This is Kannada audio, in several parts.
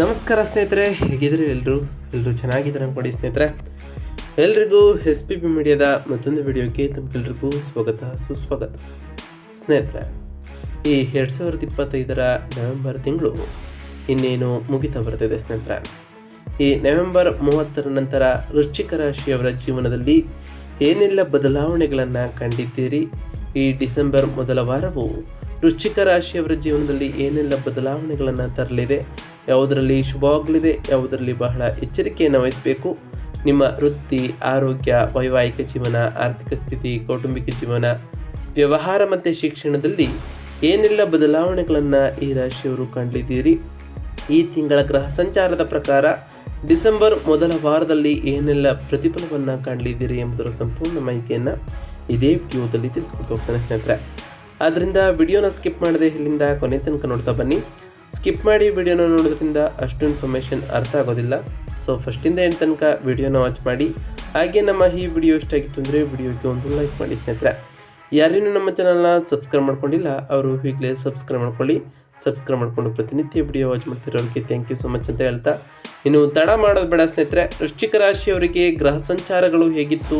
ನಮಸ್ಕಾರ ಸ್ನೇಹಿತರೆ ಹೇಗಿದ್ರಿ ಎಲ್ಲರೂ ಎಲ್ಲರೂ ಚೆನ್ನಾಗಿದ್ದಾರೆ ಅನ್ಕೊಡಿ ಸ್ನೇಹಿತರೆ. ಎಲ್ರಿಗೂ ಎಸ್ ಪಿ ಪಿ ಮೀಡಿಯಾದ ಮತ್ತೊಂದು ವಿಡಿಯೋಕ್ಕೆ ತಮಗೆಲ್ರಿಗೂ ಸ್ವಾಗತ, ಸುಸ್ವಾಗತ. ಸ್ನೇಹಿತರೆ, ಈ ಎರಡು ಸಾವಿರದ ಇಪ್ಪತ್ತೈದರ ನವೆಂಬರ್ ತಿಂಗಳು ಇನ್ನೇನು ಮುಗಿತಾ ಬರ್ತಿದೆ ಸ್ನೇಹಿತರೆ. ಈ ನವೆಂಬರ್ ಮೂವತ್ತರ ನಂತರ ವೃಶ್ಚಿಕ ರಾಶಿಯವರ ಜೀವನದಲ್ಲಿ ಏನೆಲ್ಲ ಬದಲಾವಣೆಗಳನ್ನು ಕಂಡಿದ್ದೀರಿ? ಈ ಡಿಸೆಂಬರ್ ಮೊದಲ ವಾರವು ವೃಶ್ಚಿಕ ರಾಶಿಯವರ ಜೀವನದಲ್ಲಿ ಏನೆಲ್ಲ ಬದಲಾವಣೆಗಳನ್ನು ತರಲಿದೆ? ಯಾವುದರಲ್ಲಿ ಶುಭವಾಗಲಿದೆ, ಯಾವುದರಲ್ಲಿ ಬಹಳ ಎಚ್ಚರಿಕೆಯನ್ನು ವಹಿಸಬೇಕು. ನಿಮ್ಮ ವೃತ್ತಿ, ಆರೋಗ್ಯ, ವೈವಾಹಿಕ ಜೀವನ, ಆರ್ಥಿಕ ಸ್ಥಿತಿ, ಕೌಟುಂಬಿಕ ಜೀವನ, ವ್ಯವಹಾರ ಮತ್ತು ಶಿಕ್ಷಣದಲ್ಲಿ ಏನೆಲ್ಲ ಬದಲಾವಣೆಗಳನ್ನು ಈ ರಾಶಿಯವರು ಕಂಡಿದ್ದೀರಿ? ಈ ತಿಂಗಳ ಗ್ರಹ ಸಂಚಾರದ ಪ್ರಕಾರ ಡಿಸೆಂಬರ್ ಮೊದಲ ವಾರದಲ್ಲಿ ಏನೆಲ್ಲ ಪ್ರತಿಫಲವನ್ನು ಕಾಣಲಿದ್ದೀರಿ ಎಂಬುದರ ಸಂಪೂರ್ಣ ಮಾಹಿತಿಯನ್ನು ಇದೇ ವಿಡಿಯೋದಲ್ಲಿ ತಿಳಿಸ್ಕೊಡ್ತಾ ಹೋಗ್ತಾನೆ ಸ್ನೇಹಿತರೆ. ಆದ್ದರಿಂದ ವಿಡಿಯೋನ ಸ್ಕಿಪ್ ಮಾಡದೆ ಇಲ್ಲಿಂದ ಕೊನೆ ತನಕ ನೋಡ್ತಾ ಬನ್ನಿ. ಸ್ಕಿಪ್ ಮಾಡಿ ವಿಡಿಯೋನ ನೋಡೋದ್ರಿಂದ ಅಷ್ಟು ಇನ್ಫಾರ್ಮೇಷನ್ ಅರ್ಥ ಆಗೋದಿಲ್ಲ. ಸೊ ಫಸ್ಟಿಂದ ಏನು ತನಕ ವಿಡಿಯೋನ ವಾಚ್ ಮಾಡಿ. ಹಾಗೆ ನಮ್ಮ ಈ ವಿಡಿಯೋ ಇಷ್ಟ ಆಗಿತ್ತು ಅಂದರೆ ವಿಡಿಯೋಗೆ ಒಂದು ಲೈಕ್ ಮಾಡಿ ಸ್ನೇಹಿತರೆ. ಯಾರೇನು ನಮ್ಮ ಚಾನಲ್ನ ಸಬ್ಸ್ಕ್ರೈಬ್ ಮಾಡ್ಕೊಂಡಿಲ್ಲ, ಅವರು ಈಗಲೇ ಸಬ್ಸ್ಕ್ರೈಬ್ ಮಾಡ್ಕೊಳ್ಳಿ. ಸಬ್ಸ್ಕ್ರೈಬ್ ಮಾಡಿಕೊಂಡು ಪ್ರತಿನಿತ್ಯ ವಿಡಿಯೋ ವಾಚ್ ಮಾಡ್ತಿರೋರಿಗೆ ಥ್ಯಾಂಕ್ ಯು ಸೊ ಮಚ್ ಅಂತ ಹೇಳ್ತಾ. ಇನ್ನು ತಡ ಮಾಡೋದು ಬೇಡ ಸ್ನೇಹಿತರೆ. ವೃಶ್ಚಿಕ ರಾಶಿಯವರಿಗೆ ಗ್ರಹ ಸಂಚಾರಗಳು ಹೇಗಿತ್ತು?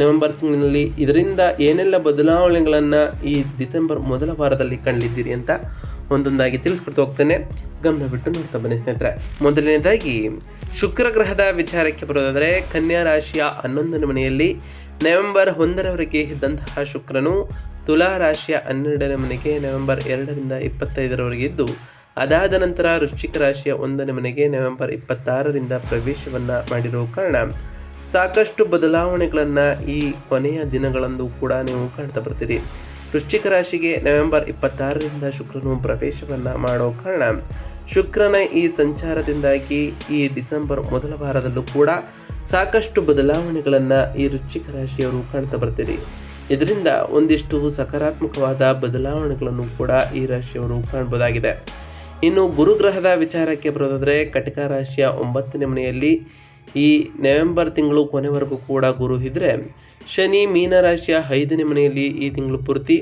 ನವೆಂಬರ್ ತಿಂಗಳಿನಲ್ಲಿ ಇದರಿಂದ ಏನೆಲ್ಲ ಬದಲಾವಣೆಗಳನ್ನು ಈ ಡಿಸೆಂಬರ್ ಮೊದಲ ವಾರದಲ್ಲಿ ಕಂಡಿದ್ದೀರಿ ಅಂತ ಒಂದೊಂದಾಗಿ ತಿಳಿಸ್ಕೊಡ್ತಾ ಹೋಗ್ತೇನೆ. ಗಮನ ಬಿಟ್ಟು ನೋಡ್ತಾ ಬನ್ನಿ ಸ್ನೇಹಿತರೆ. ಮೊದಲನೇದಾಗಿ, ಶುಕ್ರ ಗ್ರಹದ ವಿಚಾರಕ್ಕೆ ಬರೋದಾದರೆ, ಕನ್ಯಾ ರಾಶಿಯ ಹನ್ನೊಂದನೇ ಮನೆಯಲ್ಲಿ ನವೆಂಬರ್ ಒಂದರವರೆಗೆ ಇದ್ದಂತಹ ಶುಕ್ರನು ತುಲಾ ರಾಶಿಯ ಹನ್ನೆರಡನೇ ಮನೆಗೆ ನವೆಂಬರ್ ಎರಡರಿಂದ ಇಪ್ಪತ್ತೈದರವರೆಗೆ ಇದ್ದು, ಅದಾದ ನಂತರ ವೃಶ್ಚಿಕ ರಾಶಿಯ ಒಂದನೇ ಮನೆಗೆ ನವೆಂಬರ್ ಇಪ್ಪತ್ತಾರರಿಂದ ಪ್ರವೇಶವನ್ನು ಮಾಡಿರುವ ಕಾರಣ, ಸಾಕಷ್ಟು ಬದಲಾವಣೆಗಳನ್ನು ಈ ಕೊನೆಯ ದಿನಗಳಂದು ಕೂಡ ನೀವು ಕಾಣ್ತಾ ಬರ್ತೀರಿ. ವೃಶ್ಚಿಕ ರಾಶಿಗೆ ನವೆಂಬರ್ ಇಪ್ಪತ್ತಾರರಿಂದ ಶುಕ್ರನು ಪ್ರವೇಶವನ್ನು ಮಾಡೋ ಕಾರಣ, ಶುಕ್ರನ ಈ ಸಂಚಾರದಿಂದಾಗಿ ಈ ಡಿಸೆಂಬರ್ ಮೊದಲ ವಾರದಲ್ಲೂ ಕೂಡ ಸಾಕಷ್ಟು ಬದಲಾವಣೆಗಳನ್ನು ಈ ವೃಶ್ಚಿಕ ರಾಶಿಯವರು ಕಾಣ್ತಾ ಬರ್ತೀರಿ ಇದರಿಂದ ಒಂದಿಷ್ಟು ಸಕಾರಾತ್ಮಕವಾದ ಬದಲಾವಣೆಗಳನ್ನು ಕೂಡ ಈ ರಾಶಿಯವರು ಕಾಣ್ಬೋದಾಗಿದೆ. ಇನ್ನು ಗುರುಗ್ರಹದ ವಿಚಾರಕ್ಕೆ ಬರೋದಾದರೆ, ಕಟಕ ರಾಶಿಯ ಒಂಬತ್ತನೇ ಮನೆಯಲ್ಲಿ ಈ ನವೆಂಬರ್ ತಿಂಗಳು ಕೊನೆವರೆಗೂ ಕೂಡ ಗುರು ಇದ್ದರೆ ಶನಿ ಮೀನರಾಶಿಯ ಐದನೇ ಮನೆಯಲ್ಲಿ ಈ ತಿಂಗಳು ಪೂರ್ತಿ,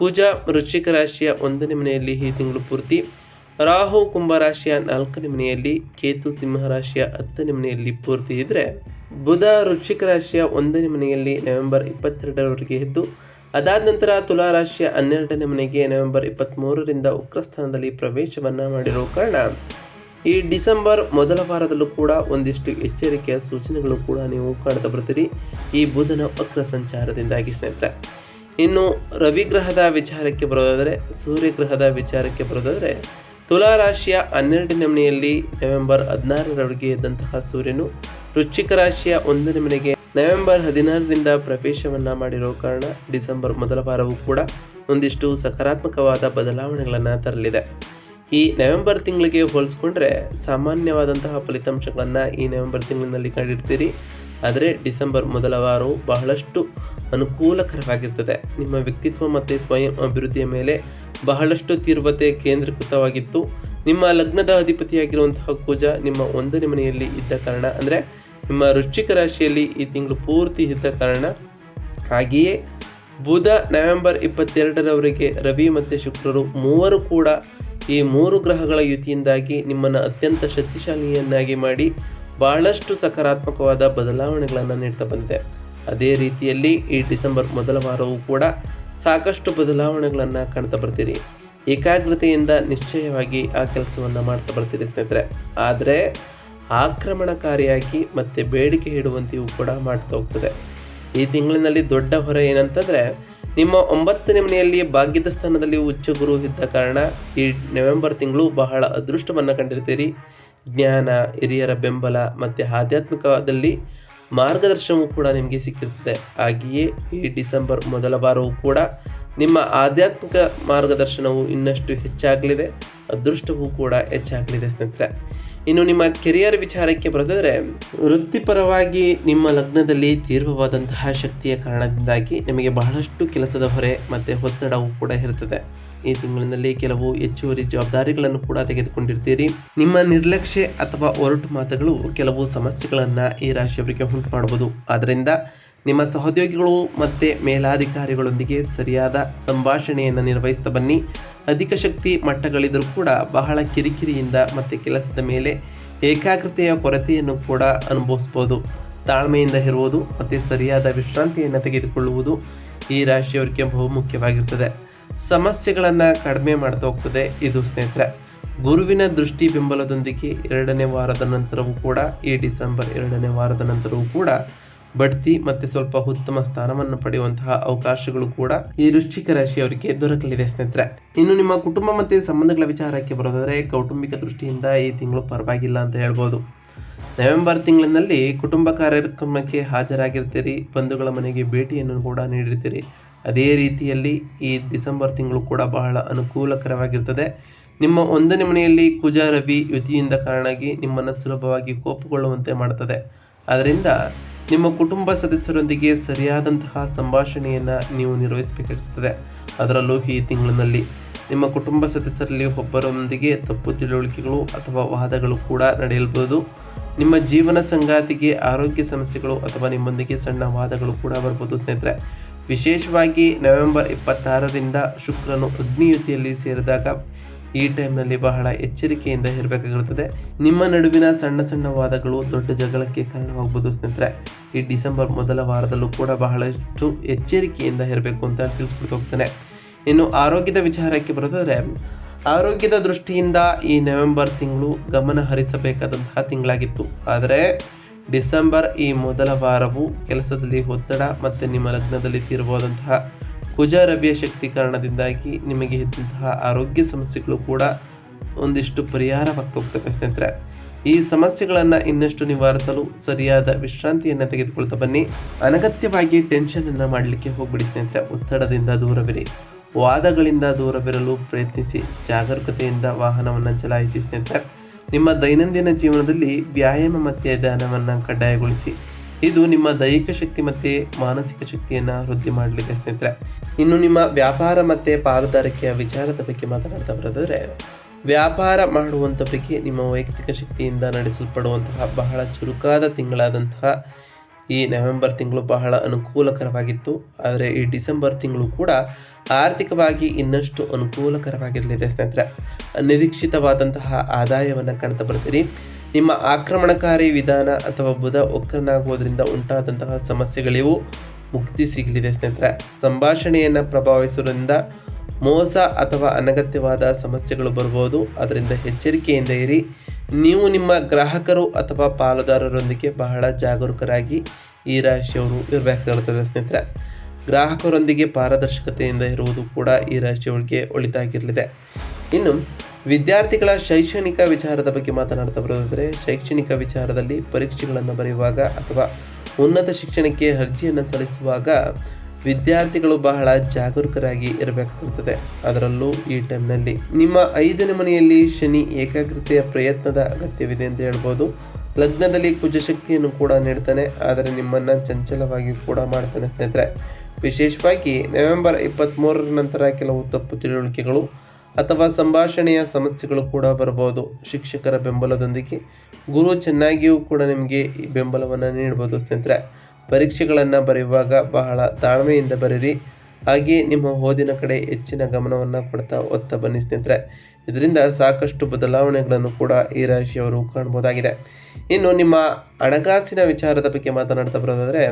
ಕುಜ ವೃಶ್ಚಿಕ ರಾಶಿಯ ಒಂದನೇ ಮನೆಯಲ್ಲಿ ಈ ತಿಂಗಳು ಪೂರ್ತಿ, ರಾಹು ಕುಂಭರಾಶಿಯ ನಾಲ್ಕನೇ ಮನೆಯಲ್ಲಿ, ಕೇತು ಸಿಂಹರಾಶಿಯ ಹತ್ತನೇ ಮನೆಯಲ್ಲಿ ಪೂರ್ತಿ ಇದ್ದರೆ ಬುಧ ವೃಶ್ಚಿಕ ರಾಶಿಯ ಒಂದನೇ ಮನೆಯಲ್ಲಿ ನವೆಂಬರ್ ಇಪ್ಪತ್ತೆರಡರವರೆಗೆ ಇದ್ದು ಅದಾದ ನಂತರ ತುಲಾ ರಾಶಿಯ ಹನ್ನೆರಡನೇ ಮನೆಗೆ ನವೆಂಬರ್ ಇಪ್ಪತ್ತ್ಮೂರರಿಂದ ಉಗ್ರಸ್ಥಾನದಲ್ಲಿ ಪ್ರವೇಶವನ್ನು ಮಾಡಿರೋ ಕಾರಣ ಈ ಡಿಸೆಂಬರ್ ಮೊದಲ ವಾರದಲ್ಲೂ ಕೂಡ ಒಂದಿಷ್ಟು ಎಚ್ಚರಿಕೆಯ ಸೂಚನೆಗಳು ಕೂಡ ನೀವು ಕಾಣ್ತಾ ಬರ್ತೀರಿ. ಈ ಬುಧನ ವಕ್ರ ಸಂಚಾರದಿಂದಾಗಿ ಸ್ನೇಹಿತರೆ. ಇನ್ನು ರವಿಗ್ರಹದ ವಿಚಾರಕ್ಕೆ ಬರೋದಾದರೆ ಸೂರ್ಯಗ್ರಹದ ವಿಚಾರಕ್ಕೆ ಬರೋದಾದರೆ, ತುಲಾ ರಾಶಿಯ ಹನ್ನೆರಡನೇ ಮನೆಯಲ್ಲಿ ನವೆಂಬರ್ ಹದಿನಾರರವರೆಗೆ ಇದ್ದಂತಹ ಸೂರ್ಯನು ವೃಶ್ಚಿಕ ರಾಶಿಯ ಒಂದನೇ ಮನೆಗೆ ನವೆಂಬರ್ ಹದಿನಾರರಿಂದ ಪ್ರವೇಶವನ್ನು ಮಾಡಿರೋ ಕಾರಣ ಡಿಸೆಂಬರ್ ಮೊದಲ ವಾರವೂ ಕೂಡ ಒಂದಿಷ್ಟು ಸಕಾರಾತ್ಮಕವಾದ ಬದಲಾವಣೆಗಳನ್ನು ತರಲಿದೆ. ಈ ನವೆಂಬರ್ ತಿಂಗಳಿಗೆ ಹೋಲಿಸ್ಕೊಂಡ್ರೆ ಸಾಮಾನ್ಯವಾದಂತಹ ಫಲಿತಾಂಶಗಳನ್ನು ಈ ನವೆಂಬರ್ ತಿಂಗಳಿನಲ್ಲಿ ಕಂಡಿರ್ತೀರಿ. ಆದರೆ ಡಿಸೆಂಬರ್ ಮೊದಲ ವಾರವು ಬಹಳಷ್ಟು ಅನುಕೂಲಕರವಾಗಿರ್ತದೆ. ನಿಮ್ಮ ವ್ಯಕ್ತಿತ್ವ ಮತ್ತು ಸ್ವಯಂ ಅಭಿವೃದ್ಧಿಯ ಮೇಲೆ ಬಹಳಷ್ಟು ತೀವ್ರತೆ ಕೇಂದ್ರೀಕೃತವಾಗಿತ್ತು. ನಿಮ್ಮ ಲಗ್ನದ ಅಧಿಪತಿಯಾಗಿರುವಂತಹ ಕುಜ ನಿಮ್ಮ ಒಂದನೇ ಮನೆಯಲ್ಲಿ ಇದ್ದ ಕಾರಣ, ಅಂದರೆ ನಿಮ್ಮ ರುಚಿಕ ರಾಶಿಯಲ್ಲಿ ಈ ತಿಂಗಳು ಪೂರ್ತಿ ಇದ್ದ ಕಾರಣ. ಹಾಗೆಯೇ ಬುಧ ನವೆಂಬರ್ ಇಪ್ಪತ್ತೆರಡರವರೆಗೆ ರವಿ ಮತ್ತು ಶುಕ್ರರು ಮೂವರು ಕೂಡ ಈ ಮೂರು ಗ್ರಹಗಳ ಯುತಿಯಿಂದಾಗಿ ನಿಮ್ಮನ್ನು ಅತ್ಯಂತ ಶಕ್ತಿಶಾಲಿಯನ್ನಾಗಿ ಮಾಡಿ ಬಹಳಷ್ಟು ಸಕಾರಾತ್ಮಕವಾದ ಬದಲಾವಣೆಗಳನ್ನು ನೀಡ್ತಾ ಬಂದಿದೆ. ಅದೇ ರೀತಿಯಲ್ಲಿ ಈ ಡಿಸೆಂಬರ್ ಮೊದಲ ವಾರವೂ ಕೂಡ ಸಾಕಷ್ಟು ಬದಲಾವಣೆಗಳನ್ನು ಕಾಣ್ತಾ ಬರ್ತೀರಿ. ಏಕಾಗ್ರತೆಯಿಂದ ನಿಶ್ಚಯವಾಗಿ ಆ ಕೆಲಸವನ್ನು ಮಾಡ್ತಾ ಬರ್ತೀರಿ ಸ್ನೇಹಿತರೆ. ಆದರೆ ಆಕ್ರಮಣಕಾರಿಯಾಗಿ ಮತ್ತು ಬೇಡಿಕೆ ಇಡುವಂತೆಯೂ ಕೂಡ ಮಾಡ್ತಾ ಹೋಗ್ತದೆ. ಈ ತಿಂಗಳಿನಲ್ಲಿ ದೊಡ್ಡ ಹೊರೆ ಏನಂತಂದರೆ ನಿಮ್ಮ ಒಂಬತ್ತನೇ ಮನೆಯಲ್ಲಿ ಭಾಗ್ಯದ ಸ್ಥಾನದಲ್ಲಿ ಉಚ್ಚ ಗುರು ಇದ್ದ ಕಾರಣ ಈ ನವೆಂಬರ್ ತಿಂಗಳು ಬಹಳ ಅದೃಷ್ಟವನ್ನು ಕಂಡಿರ್ತೀರಿ. ಜ್ಞಾನ, ಹಿರಿಯರ ಬೆಂಬಲ ಮತ್ತು ಆಧ್ಯಾತ್ಮಿಕದಲ್ಲಿ ಮಾರ್ಗದರ್ಶನವೂ ಕೂಡ ನಿಮಗೆ ಸಿಕ್ಕಿರ್ತದೆ. ಹಾಗೆಯೇ ಈ ಡಿಸೆಂಬರ್ ಮೊದಲ ವಾರವೂ ಕೂಡ ನಿಮ್ಮ ಆಧ್ಯಾತ್ಮಿಕ ಮಾರ್ಗದರ್ಶನವು ಇನ್ನಷ್ಟು ಹೆಚ್ಚಾಗಲಿದೆ. ಅದೃಷ್ಟವೂ ಕೂಡ ಹೆಚ್ಚಾಗಲಿದೆ ಸ್ನೇಹಿತರೆ. ಇನ್ನು ನಿಮ್ಮ ಕೆರಿಯರ್ ವಿಚಾರಕ್ಕೆ ಬರೆದರೆ, ವೃತ್ತಿಪರವಾಗಿ ನಿಮ್ಮ ಲಗ್ನದಲ್ಲಿ ತೀವ್ರವಾದಂತಹ ಶಕ್ತಿಯ ಕಾರಣದಿಂದಾಗಿ ನಿಮಗೆ ಬಹಳಷ್ಟು ಕೆಲಸದ ಹೊರೆ ಮತ್ತು ಒತ್ತಡವೂ ಕೂಡ ಇರುತ್ತದೆ. ಈ ತಿಂಗಳಿನಲ್ಲಿ ಕೆಲವು ಹೆಚ್ಚುವರಿ ಜವಾಬ್ದಾರಿಗಳನ್ನು ಕೂಡ ತೆಗೆದುಕೊಂಡಿರ್ತೀರಿ. ನಿಮ್ಮ ನಿರ್ಲಕ್ಷ್ಯ ಅಥವಾ ಒರಟು ಮಾತುಗಳು ಕೆಲವು ಸಮಸ್ಯೆಗಳನ್ನು ಈ ರಾಶಿಯವರಿಗೆ ಉಂಟು ಮಾಡಬಹುದು ಆದ್ದರಿಂದ ನಿಮ್ಮ ಸಹೋದ್ಯೋಗಿಗಳು ಮತ್ತು ಮೇಲಾಧಿಕಾರಿಗಳೊಂದಿಗೆ ಸರಿಯಾದ ಸಂಭಾಷಣೆಯನ್ನು ನಿರ್ವಹಿಸ್ತಾ ಬನ್ನಿ. ಅಧಿಕ ಶಕ್ತಿ ಮಟ್ಟಗಳಿದ್ದರೂ ಕೂಡ ಬಹಳ ಕಿರಿಕಿರಿಯಿಂದ ಮತ್ತು ಕೆಲಸದ ಮೇಲೆ ಏಕಾಗ್ರತೆಯ ಕೊರತೆಯನ್ನು ಕೂಡ ಅನುಭವಿಸ್ಬೋದು. ತಾಳ್ಮೆಯಿಂದ ಇರುವುದು ಮತ್ತು ಸರಿಯಾದ ವಿಶ್ರಾಂತಿಯನ್ನು ತೆಗೆದುಕೊಳ್ಳುವುದು ಈ ರಾಶಿಯವರಿಗೆ ಬಹುಮುಖ್ಯವಾಗಿರ್ತದೆ ಸಮಸ್ಯೆಗಳನ್ನು ಕಡಿಮೆ ಮಾಡ್ತಾ ಹೋಗ್ತದೆ ಇದು ಸ್ನೇಹಿತರೆ. ಗುರುವಿನ ದೃಷ್ಟಿ ಬೆಂಬಲದೊಂದಿಗೆ ಎರಡನೇ ವಾರದ ನಂತರವೂ ಕೂಡ ಈ ಡಿಸೆಂಬರ್ ಎರಡನೇ ವಾರದ ನಂತರವೂ ಕೂಡ ಬಡ್ತಿ ಮತ್ತೆ ಸ್ವಲ್ಪ ಉತ್ತಮ ಸ್ಥಾನವನ್ನು ಪಡೆಯುವಂತಹ ಅವಕಾಶಗಳು ಕೂಡ ಈ ವೃಶ್ಚಿಕ ರಾಶಿಯವರಿಗೆ ದೊರಕಲಿದೆ ಸ್ನೇಹಿತರೆ. ಇನ್ನು ನಿಮ್ಮ ಕುಟುಂಬ ಮತ್ತೆ ಸಂಬಂಧಗಳ ವಿಚಾರಕ್ಕೆ ಬರೋದಾದ್ರೆ ಕೌಟುಂಬಿಕ ದೃಷ್ಟಿಯಿಂದ ಈ ತಿಂಗಳು ಪರವಾಗಿಲ್ಲ ಅಂತ ಹೇಳ್ಬೋದು. ನವೆಂಬರ್ ತಿಂಗಳಿನಲ್ಲಿ ಕುಟುಂಬ ಕಾರ್ಯಕ್ರಮಕ್ಕೆ ಹಾಜರಾಗಿರ್ತೀರಿ, ಬಂಧುಗಳ ಮನೆಗೆ ಭೇಟಿಯನ್ನು ಕೂಡ ನೀಡಿರ್ತೀರಿ. ಅದೇ ರೀತಿಯಲ್ಲಿ ಈ ಡಿಸೆಂಬರ್ ತಿಂಗಳು ಕೂಡ ಬಹಳ ಅನುಕೂಲಕರವಾಗಿರ್ತದೆ. ನಿಮ್ಮ ಒಂದನೇ ಮನೆಯಲ್ಲಿ ಕುಜ ರವಿ ಯುತಿಯಿಂದ ಕಾರಣಾಗಿ ನಿಮ್ಮನ್ನು ಸುಲಭವಾಗಿ ಕೋಪಗೊಳ್ಳುವಂತೆ ಮಾಡುತ್ತದೆ ಅದರಿಂದ ನಿಮ್ಮ ಕುಟುಂಬ ಸದಸ್ಯರೊಂದಿಗೆ ಸರಿಯಾದಂತಹ ಸಂಭಾಷಣೆಯನ್ನು ನೀವು ನಿರ್ವಹಿಸಬೇಕಾಗುತ್ತದೆ ಅದರಲ್ಲೂ ಈ ತಿಂಗಳಿನಲ್ಲಿ ನಿಮ್ಮ ಕುಟುಂಬ ಸದಸ್ಯರಲ್ಲಿ ಒಬ್ಬರೊಂದಿಗೆ ತಪ್ಪು ತಿಳುವಳಿಕೆಗಳು ಅಥವಾ ವಾದಗಳು ಕೂಡ ನಡೆಯಬಹುದು ನಿಮ್ಮ ಜೀವನ ಸಂಗಾತಿಗೆ ಆರೋಗ್ಯ ಸಮಸ್ಯೆಗಳು ಅಥವಾ ನಿಮ್ಮೊಂದಿಗೆ ಸಣ್ಣ ವಾದಗಳು ಕೂಡ ಬರ್ಬೋದು ಸ್ನೇಹಿತರೆ. ವಿಶೇಷವಾಗಿ ನವೆಂಬರ್ ಇಪ್ಪತ್ತಾರರಿಂದ ಶುಕ್ರನು ಅಗ್ನಿಯುತಿಯಲ್ಲಿ ಸೇರಿದಾಗ ಈ ಟೈಮ್ನಲ್ಲಿ ಬಹಳ ಎಚ್ಚರಿಕೆಯಿಂದ ಇರಬೇಕಾಗಿರುತ್ತದೆ. ನಿಮ್ಮ ನಡುವಿನ ಸಣ್ಣ ಸಣ್ಣ ವಾದಗಳು ದೊಡ್ಡ ಜಗಳಕ್ಕೆ ಕಾರಣವಾಗಬಹುದು ಸ್ನೇಹಿತರೆ. ಈ ಡಿಸೆಂಬರ್ ಮೊದಲ ವಾರದಲ್ಲೂ ಕೂಡ ಬಹಳಷ್ಟು ಎಚ್ಚರಿಕೆಯಿಂದ ಇರಬೇಕು ಅಂತ ತಿಳಿಸ್ಬಿಟ್ಟು ಹೋಗ್ತಾನೆ. ಇನ್ನು ಆರೋಗ್ಯದ ವಿಚಾರಕ್ಕೆ ಬರೋದಾದರೆ, ಆರೋಗ್ಯದ ದೃಷ್ಟಿಯಿಂದ ಈ ನವೆಂಬರ್ ತಿಂಗಳು ಗಮನ ಹರಿಸಬೇಕಾದಂತಹ ತಿಂಗಳಾಗಿತ್ತು. ಆದರೆ ಡಿಸೆಂಬರ್ ಈ ಮೊದಲ ವಾರವು ಕೆಲಸದಲ್ಲಿ ಒತ್ತಡ ಮತ್ತು ನಿಮ್ಮ ಲಗ್ನದಲ್ಲಿ ತೀರಬಹುದಂತಹ ಕುಜ ರವಿಯ ಶಕ್ತಿ ಕಾರಣದಿಂದಾಗಿ ನಿಮಗೆ ಇದ್ದಂತಹ ಆರೋಗ್ಯ ಸಮಸ್ಯೆಗಳು ಕೂಡ ಒಂದಿಷ್ಟು ಪರಿಹಾರವಾಗ್ತಾ ಹೋಗ್ತವೆ ಸ್ನೇಹಿತರೆ. ಈ ಸಮಸ್ಯೆಗಳನ್ನು ಇನ್ನಷ್ಟು ನಿವಾರಿಸಲು ಸರಿಯಾದ ವಿಶ್ರಾಂತಿಯನ್ನು ತೆಗೆದುಕೊಳ್ತಾ ಬನ್ನಿ. ಅನಗತ್ಯವಾಗಿ ಟೆನ್ಷನನ್ನು ಮಾಡಲಿಕ್ಕೆ ಹೋಗ್ಬಿಡಿ ಸ್ನೇಹಿತರೆ. ಒತ್ತಡದಿಂದ ದೂರವಿರಿ. ವಾದಗಳಿಂದ ದೂರವಿರಲು ಪ್ರಯತ್ನಿಸಿ. ಜಾಗರೂಕತೆಯಿಂದ ವಾಹನವನ್ನು ಚಲಾಯಿಸಿ ಸ್ನೇಹಿತರೆ. ನಿಮ್ಮ ದೈನಂದಿನ ಜೀವನದಲ್ಲಿ ವ್ಯಾಯಾಮ ಮತ್ತು ಧ್ಯಾನವನ್ನು ಕಡ್ಡಾಯಗೊಳಿಸಿ. ಇದು ನಿಮ್ಮ ದೈಹಿಕ ಶಕ್ತಿ ಮತ್ತು ಮಾನಸಿಕ ಶಕ್ತಿಯನ್ನು ವೃದ್ಧಿ ಮಾಡಲಿಕ್ಕೆ ಸ್ನೇಹಿತರೆ. ಇನ್ನು ನಿಮ್ಮ ವ್ಯಾಪಾರ ಮತ್ತು ಪಾಲುದಾರಿಕೆಯ ವಿಚಾರದ ಬಗ್ಗೆ ಮಾತನಾಡ್ತಾ ಬರೋದಾದರೆ, ವ್ಯಾಪಾರ ಮಾಡುವಂಥವರಿಗೆ ನಿಮ್ಮ ವೈಯಕ್ತಿಕ ಶಕ್ತಿಯಿಂದ ನಡೆಸಲ್ಪಡುವಂತಹ ಬಹಳ ಚುರುಕಾದ ತಿಂಗಳಾದಂತಹ ಈ ನವೆಂಬರ್ ತಿಂಗಳು ಬಹಳ ಅನುಕೂಲಕರವಾಗಿತ್ತು. ಆದರೆ ಈ ಡಿಸೆಂಬರ್ ತಿಂಗಳು ಕೂಡ ಆರ್ಥಿಕವಾಗಿ ಇನ್ನಷ್ಟು ಅನುಕೂಲಕರವಾಗಿರಲಿದೆ ಸ್ನೇಹಿತರೆ. ಅನಿರೀಕ್ಷಿತವಾದಂತಹ ಆದಾಯವನ್ನು ಕಾಣ್ತಾ ಬರ್ತೀರಿ. ನಿಮ್ಮ ಆಕ್ರಮಣಕಾರಿ ವಿಧಾನ ಅಥವಾ ಬುಧ ಒಕ್ಕರನಾಗುವುದರಿಂದ ಉಂಟಾದಂತಹ ಸಮಸ್ಯೆಗಳಿವು ಮುಕ್ತಿ ಸಿಗಲಿದೆ ಸ್ನೇಹಿತರೆ. ಸಂಭಾಷಣೆಯನ್ನು ಪ್ರಭಾವಿಸುವುದರಿಂದ ಮೋಸ ಅಥವಾ ಅನಗತ್ಯವಾದ ಸಮಸ್ಯೆಗಳು ಬರ್ಬೋದು ಅದರಿಂದ ಎಚ್ಚರಿಕೆಯಿಂದ ಇರಿ. ನೀವು ನಿಮ್ಮ ಗ್ರಾಹಕರು ಅಥವಾ ಪಾಲುದಾರರೊಂದಿಗೆ ಬಹಳ ಜಾಗರೂಕರಾಗಿ ಈ ರಾಶಿಯವರು ಇರಬೇಕಾಗುತ್ತದೆ ಸ್ನೇಹಿತರೆ. ಗ್ರಾಹಕರೊಂದಿಗೆ ಪಾರದರ್ಶಕತೆಯಿಂದ ಇರುವುದು ಕೂಡ ಈ ರಾಶಿಯವರಿಗೆ ಒಳಿತಾಗಿರಲಿದೆ. ಇನ್ನು, ವಿದ್ಯಾರ್ಥಿಗಳ ಶೈಕ್ಷಣಿಕ ವಿಚಾರದ ಬಗ್ಗೆ ಮಾತನಾಡ್ತಾ ಬರೋದಾದರೆ ಶೈಕ್ಷಣಿಕ ವಿಚಾರದಲ್ಲಿ ಪರೀಕ್ಷೆಗಳನ್ನು ಬರೆಯುವಾಗ ಅಥವಾ ಉನ್ನತ ಶಿಕ್ಷಣಕ್ಕೆ ಅರ್ಜಿಯನ್ನು ಸಲ್ಲಿಸುವಾಗ ವಿದ್ಯಾರ್ಥಿಗಳು ಬಹಳ ಜಾಗರೂಕರಾಗಿ ಇರಬೇಕಾಗುತ್ತದೆ. ಅದರಲ್ಲೂ ಈ ಟೈಮ್ನಲ್ಲಿ ನಿಮ್ಮ ಐದನೇ ಮನೆಯಲ್ಲಿ ಶನಿ ಏಕಾಗ್ರತೆಯ ಪ್ರಯತ್ನದ ಅಗತ್ಯವಿದೆ ಅಂತ ಹೇಳ್ಬೋದು. ಲಗ್ನದಲ್ಲಿ ಕುಜಶಕ್ತಿಯನ್ನು ಕೂಡ ನೀಡ್ತಾನೆ, ಆದರೆ ನಿಮ್ಮನ್ನು ಚಂಚಲವಾಗಿ ಕೂಡ ಮಾಡ್ತಾನೆ ಸ್ನೇಹಿತರೆ. ವಿಶೇಷವಾಗಿ ನವೆಂಬರ್ ಇಪ್ಪತ್ತ್ಮೂರರ ನಂತರ ಕೆಲವು ತಪ್ಪು ತಿಳುವಳಿಕೆಗಳು ಅಥವಾ ಸಂಭಾಷಣೆಯ ಸಮಸ್ಯೆಗಳು ಕೂಡ ಬರಬಹುದು. ಶಿಕ್ಷಕರ ಬೆಂಬಲದೊಂದಿಗೆ ಗುರು ಚೆನ್ನಾಗಿಯೂ ಕೂಡ ನಿಮಗೆ ಈ ಬೆಂಬಲವನ್ನು ನೀಡಬಹುದು ಸ್ನೇಹಿತರೆ. ಪರೀಕ್ಷೆಗಳನ್ನು ಬರೆಯುವಾಗ ಬಹಳ ತಾಳ್ಮೆಯಿಂದ ಬರೀರಿ. ಹಾಗೆ ನಿಮ್ಮ ಓದಿನ ಕಡೆ ಹೆಚ್ಚಿನ ಗಮನವನ್ನು ಕೊಡ್ತಾ ಒತ್ತ ಬನ್ನಿ ಸ್ನೇಹಿತರೆ. ಇದರಿಂದ ಸಾಕಷ್ಟು ಬದಲಾವಣೆಗಳನ್ನು ಕೂಡ ಈ ರಾಶಿಯವರು ಕಾಣ್ಬೋದಾಗಿದೆ. ಇನ್ನು ನಿಮ್ಮ ಹಣಕಾಸಿನ ವಿಚಾರದ ಬಗ್ಗೆ ಮಾತನಾಡ್ತಾ ಬರೋದಾದರೆ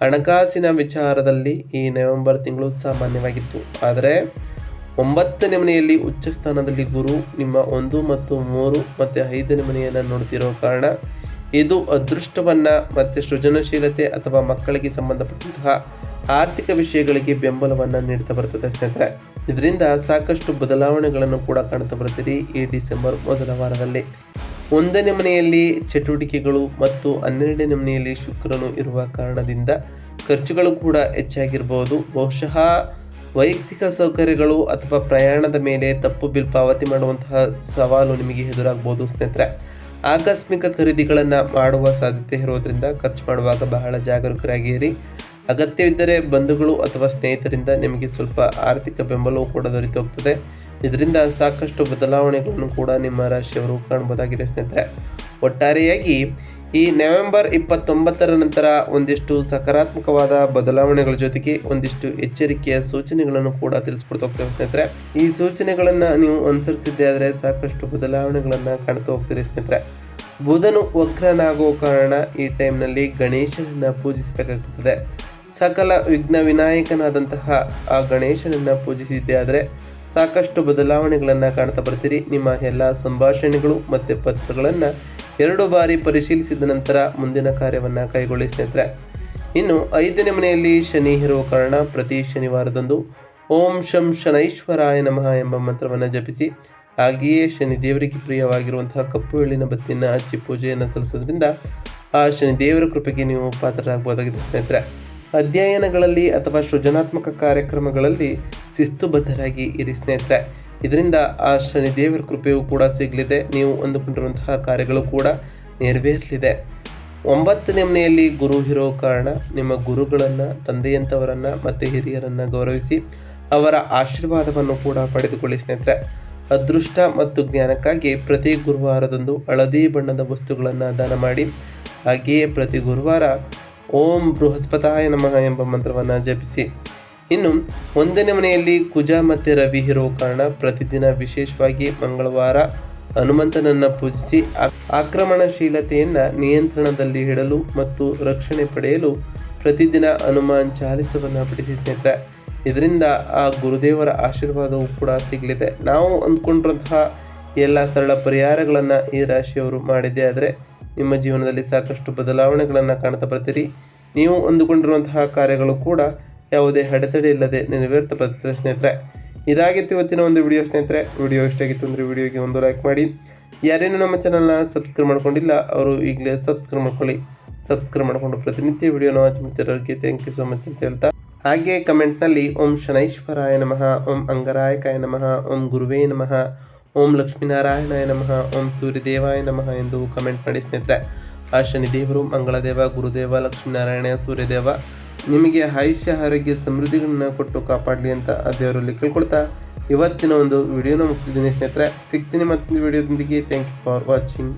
ಹಣಕಾಸಿನ ವಿಚಾರದಲ್ಲಿ ಈ ನವೆಂಬರ್ ತಿಂಗಳು ಸಾಮಾನ್ಯವಾಗಿತ್ತು. ಆದರೆ ಒಂಬತ್ತನೇ ಮನೆಯಲ್ಲಿ ಉಚ್ಚ ಸ್ಥಾನದಲ್ಲಿ ಗುರು, ನಿಮ್ಮ ಒಂದು ಮತ್ತು ಮೂರು ಮತ್ತು ಐದನೇ ಮನೆಯನ್ನು ನೋಡ್ತಿರೋ ಕಾರಣ ಇದು ಅದೃಷ್ಟವನ್ನು ಮತ್ತು ಸೃಜನಶೀಲತೆ ಅಥವಾ ಮಕ್ಕಳಿಗೆ ಸಂಬಂಧಪಟ್ಟಂತಹ ಆರ್ಥಿಕ ವಿಷಯಗಳಿಗೆ ಬೆಂಬಲವನ್ನು ನೀಡ್ತಾ ಬರ್ತದೆ ಸ್ನೇಹಿತರೆ. ಇದರಿಂದ ಸಾಕಷ್ಟು ಬದಲಾವಣೆಗಳನ್ನು ಕೂಡ ಕಾಣ್ತಾ ಬರ್ತೀರಿ ಈ ಡಿಸೆಂಬರ್ ಮೊದಲ ವಾರದಲ್ಲಿ. ಒಂದನೇ ಮನೆಯಲ್ಲಿ ಚಟುವಟಿಕೆಗಳು ಮತ್ತು ಹನ್ನೆರಡನೇ ಮನೆಯಲ್ಲಿ ಶುಕ್ರನು ಇರುವ ಕಾರಣದಿಂದ ಖರ್ಚುಗಳು ಕೂಡ ಹೆಚ್ಚಾಗಿರ್ಬೋದು. ಬಹುಶಃ ವೈಯಕ್ತಿಕ ಸೌಕರ್ಯಗಳು ಅಥವಾ ಪ್ರಯಾಣದ ಮೇಲೆ ತಪ್ಪು ಬಿಲ್ ಪಾವತಿ ಮಾಡುವಂತಹ ಸವಾಲು ನಿಮಗೆ ಎದುರಾಗ್ಬೋದು ಸ್ನೇಹಿತರೆ. ಆಕಸ್ಮಿಕ ಖರೀದಿಗಳನ್ನು ಮಾಡುವ ಸಾಧ್ಯತೆ ಇರೋದರಿಂದ ಖರ್ಚು ಮಾಡುವಾಗ ಬಹಳ ಜಾಗರೂಕರಾಗಿರಿ. ಅಗತ್ಯವಿದ್ದರೆ ಬಂಧುಗಳು ಅಥವಾ ಸ್ನೇಹಿತರಿಂದ ನಿಮಗೆ ಸ್ವಲ್ಪ ಆರ್ಥಿಕ ಬೆಂಬಲವೂ ಕೂಡ ದೊರೆತು ಹೋಗ್ತದೆ ಇದರಿಂದ ಸಾಕಷ್ಟು ಬದಲಾವಣೆಗಳನ್ನು ಕೂಡ ನಿಮ್ಮ ರಾಶಿಯವರು ಕಾಣಬಹುದಾಗಿದೆ ಸ್ನೇಹಿತರೆ. ಒಟ್ಟಾರೆಯಾಗಿ ಈ ನವೆಂಬರ್ ಇಪ್ಪತ್ತೊಂಬತ್ತರ ನಂತರ ಒಂದಿಷ್ಟು ಸಕಾರಾತ್ಮಕವಾದ ಬದಲಾವಣೆಗಳ ಜೊತೆಗೆ ಒಂದಿಷ್ಟು ಎಚ್ಚರಿಕೆಯ ಸೂಚನೆಗಳನ್ನು ಕೂಡ ತಿಳಿಸ್ಕೊಡ್ತಾ ಹೋಗ್ತೇವೆ ಸ್ನೇಹಿತರೆ. ಈ ಸೂಚನೆಗಳನ್ನು ನೀವು ಅನುಸರಿಸಿದ್ದೇ ಆದರೆ ಸಾಕಷ್ಟು ಬದಲಾವಣೆಗಳನ್ನು ಕಾಣ್ತಾ ಹೋಗ್ತೀರಿ ಸ್ನೇಹಿತರೆ. ಬುಧನು ವಕ್ರನಾಗುವ ಕಾರಣ ಈ ಟೈಮ್ನಲ್ಲಿ ಗಣೇಶನನ್ನು ಪೂಜಿಸಬೇಕಾಗುತ್ತದೆ ಸಕಲ ವಿಘ್ನ ವಿನಾಯಕನಾದಂತಹ ಆ ಗಣೇಶನನ್ನು ಪೂಜಿಸಿದ್ದೇ ಆದರೆ ಸಾಕಷ್ಟು ಬದಲಾವಣೆಗಳನ್ನು ಕಾಣ್ತಾ ಬರ್ತೀರಿ. ನಿಮ್ಮ ಎಲ್ಲ ಸಂಭಾಷಣೆಗಳು ಮತ್ತು ಪತ್ರಗಳನ್ನು ಎರಡು ಬಾರಿ ಪರಿಶೀಲಿಸಿದ ನಂತರ ಮುಂದಿನ ಕಾರ್ಯವನ್ನು ಕೈಗೊಳ್ಳಿ ಸ್ನೇಹಿತರೆ. ಇನ್ನು ಐದನೇ ಮನೆಯಲ್ಲಿ ಶನಿ ಇರುವ ಕಾರಣ ಪ್ರತಿ ಶನಿವಾರದಂದು ಓಂ ಶಂ ಶನೈಶ್ವರಾಯ ನಮಃ ಎಂಬ ಮಂತ್ರವನ್ನು ಜಪಿಸಿ, ಹಾಗೆಯೇ ಶನಿ ದೇವರಿಗೆ ಪ್ರಿಯವಾಗಿರುವಂತಹ ಕಪ್ಪು ಎಳ್ಳಿನ ಬತ್ತಿಯನ್ನು ಹಚ್ಚಿ ಪೂಜೆಯನ್ನು ಸಲ್ಲಿಸೋದ್ರಿಂದ ಆ ಶನಿ ದೇವರ ಕೃಪೆಗೆ ನೀವು ಪಾತ್ರರಾಗಬಹುದಾಗಿದೆ ಸ್ನೇಹಿತರೆ. ಅಧ್ಯಯನಗಳಲ್ಲಿ ಅಥವಾ ಸೃಜನಾತ್ಮಕ ಕಾರ್ಯಕ್ರಮಗಳಲ್ಲಿ ಶಿಸ್ತುಬದ್ಧರಾಗಿ ಇರಿ ಸ್ನೇಹಿತರೆ. ಇದರಿಂದ ಆ ಶನಿ ದೇವರ ಕೃಪೆಯೂ ಕೂಡ ಸಿಗಲಿದೆ. ನೀವು ಅಂದುಕೊಂಡಿರುವಂತಹ ಕಾರ್ಯಗಳು ಕೂಡ ನೆರವೇರಲಿದೆ. ಒಂಬತ್ತನೇ ಮನೆಯಲ್ಲಿ ಗುರು ಇರೋ ಕಾರಣ ನಿಮ್ಮ ಗುರುಗಳನ್ನು ತಂದೆಯಂಥವರನ್ನು ಮತ್ತು ಹಿರಿಯರನ್ನು ಗೌರವಿಸಿ ಅವರ ಆಶೀರ್ವಾದವನ್ನು ಕೂಡ ಪಡೆದುಕೊಳ್ಳಿ ಸ್ನೇಹಿತರೆ. ಅದೃಷ್ಟ ಮತ್ತು ಜ್ಞಾನಕ್ಕಾಗಿ ಪ್ರತಿ ಗುರುವಾರದಂದು ಹಳದಿ ಬಣ್ಣದ ವಸ್ತುಗಳನ್ನು ದಾನ ಮಾಡಿ, ಹಾಗೆಯೇ ಪ್ರತಿ ಗುರುವಾರ ಓಂ ಬೃಹಸ್ಪತಾಯ ನಮಃ ಎಂಬ ಮಂತ್ರವನ್ನು ಜಪಿಸಿ. ಇನ್ನು ಒಂದನೇ ಮನೆಯಲ್ಲಿ ಕುಜ ಮತ್ತು ರವಿ ಇರೋ ಕಾರಣ ಪ್ರತಿದಿನ ವಿಶೇಷವಾಗಿ ಮಂಗಳವಾರ ಹನುಮಂತನನ್ನು ಪೂಜಿಸಿ ಆಕ್ರಮಣಶೀಲತೆಯನ್ನು ನಿಯಂತ್ರಣದಲ್ಲಿ ಇಡಲು ಮತ್ತು ರಕ್ಷಣೆ ಪಡೆಯಲು ಪ್ರತಿದಿನ ಹನುಮಾನ್ ಚಾಲಿಸವನ್ನು ಬಿಡಿಸಿ ಸ್ನೇಹಿತರೆ. ಇದರಿಂದ ಆ ಗುರುದೇವರ ಆಶೀರ್ವಾದವೂ ಕೂಡ ಸಿಗಲಿದೆ. ನಾವು ಅಂದ್ಕೊಂಡಿರುವಂತಹ ಎಲ್ಲ ಸರಳ ಪರಿಹಾರಗಳನ್ನು ಈ ರಾಶಿಯವರು ಮಾಡಿದ್ದೇ ಆದರೆ ನಿಮ್ಮ ಜೀವನದಲ್ಲಿ ಸಾಕಷ್ಟು ಬದಲಾವಣೆಗಳನ್ನು ಕಾಣ್ತಾ ಬರ್ತೀರಿ. ನೀವು ಅಂದುಕೊಂಡಿರುವಂತಹ ಕಾರ್ಯಗಳು ಕೂಡ ಯಾವುದೇ ಅಡೆತಡೆ ಇಲ್ಲದೆ ನೆರವೇರ್ತಾ ಬರ್ತದೆ ಸ್ನೇಹಿತರೆ. ಇದಾಗಿತ್ತು ಇವತ್ತಿನ ಒಂದು ವಿಡಿಯೋ ಸ್ನೇಹಿತರೆ. ವಿಡಿಯೋ ಇಷ್ಟಾಗಿತ್ತು ಅಂದರೆ ವಿಡಿಯೋಗೆ ಒಂದು ಲೈಕ್ ಮಾಡಿ. ಯಾರೇನು ನಮ್ಮ ಚಾನಲ್ನ ಸಬ್ಸ್ಕ್ರೈಬ್ ಮಾಡ್ಕೊಂಡಿಲ್ಲ, ಅವರು ಈಗಲೇ ಸಬ್ಸ್ಕ್ರೈಬ್ ಮಾಡ್ಕೊಳ್ಳಿ. ಸಬ್ಸ್ಕ್ರೈಬ್ ಮಾಡಿಕೊಂಡು ಪ್ರತಿನಿತ್ಯ ವಿಡಿಯೋನ ವಾಚ್ ಮಾಡ್ತಿರೋರಿಗೆ ಥ್ಯಾಂಕ್ ಯು ಸೋ ಮಚ್ ಅಂತ ಹೇಳ್ತಾ. ಹಾಗೆ ಕಮೆಂಟ್ನಲ್ಲಿ ಓಂ ಶನೈಶ್ವರಾಯ ನಮಃ, ಓಂ ಅಂಗರಾಯಕಾಯ ನಮಃ, ಓಂ ಗುರುವೇ ನಮಃ ಓಂ ಲಕ್ಷ್ಮೀನಾರಾಯಣಾಯ ನಮಃ, ಓಂ ಸೂರ್ಯದೇವಾಯ ನಮಃ ಎಂದು ಕಮೆಂಟ್ ಮಾಡಿ ಸ್ನೇಹಿತರೆ. ಆ ಶನಿದೇವರು ಮಂಗಳದೇವ, ಗುರುದೇವ ಲಕ್ಷ್ಮೀನಾರಾಯಣ ಸೂರ್ಯದೇವ, ನಿಮಗೆ ಆಯುಷ್ಯ, ಆರೋಗ್ಯ, ಸಮೃದ್ಧಿಗಳನ್ನ ಕೊಟ್ಟು ಕಾಪಾಡಲಿ ಅಂತ ಆ ದೇವರಲ್ಲಿ ಕೇಳ್ಕೊಳ್ತಾ ಇವತ್ತಿನ ಒಂದು ವಿಡಿಯೋನ ಮುಗಿಸಿದ್ದೀನಿ ಸ್ನೇಹಿತರೆ. ಸಿಗ್ತೀನಿ ಮತ್ತೊಂದು ವಿಡಿಯೋದೊಂದಿಗೆ. Thank you for watching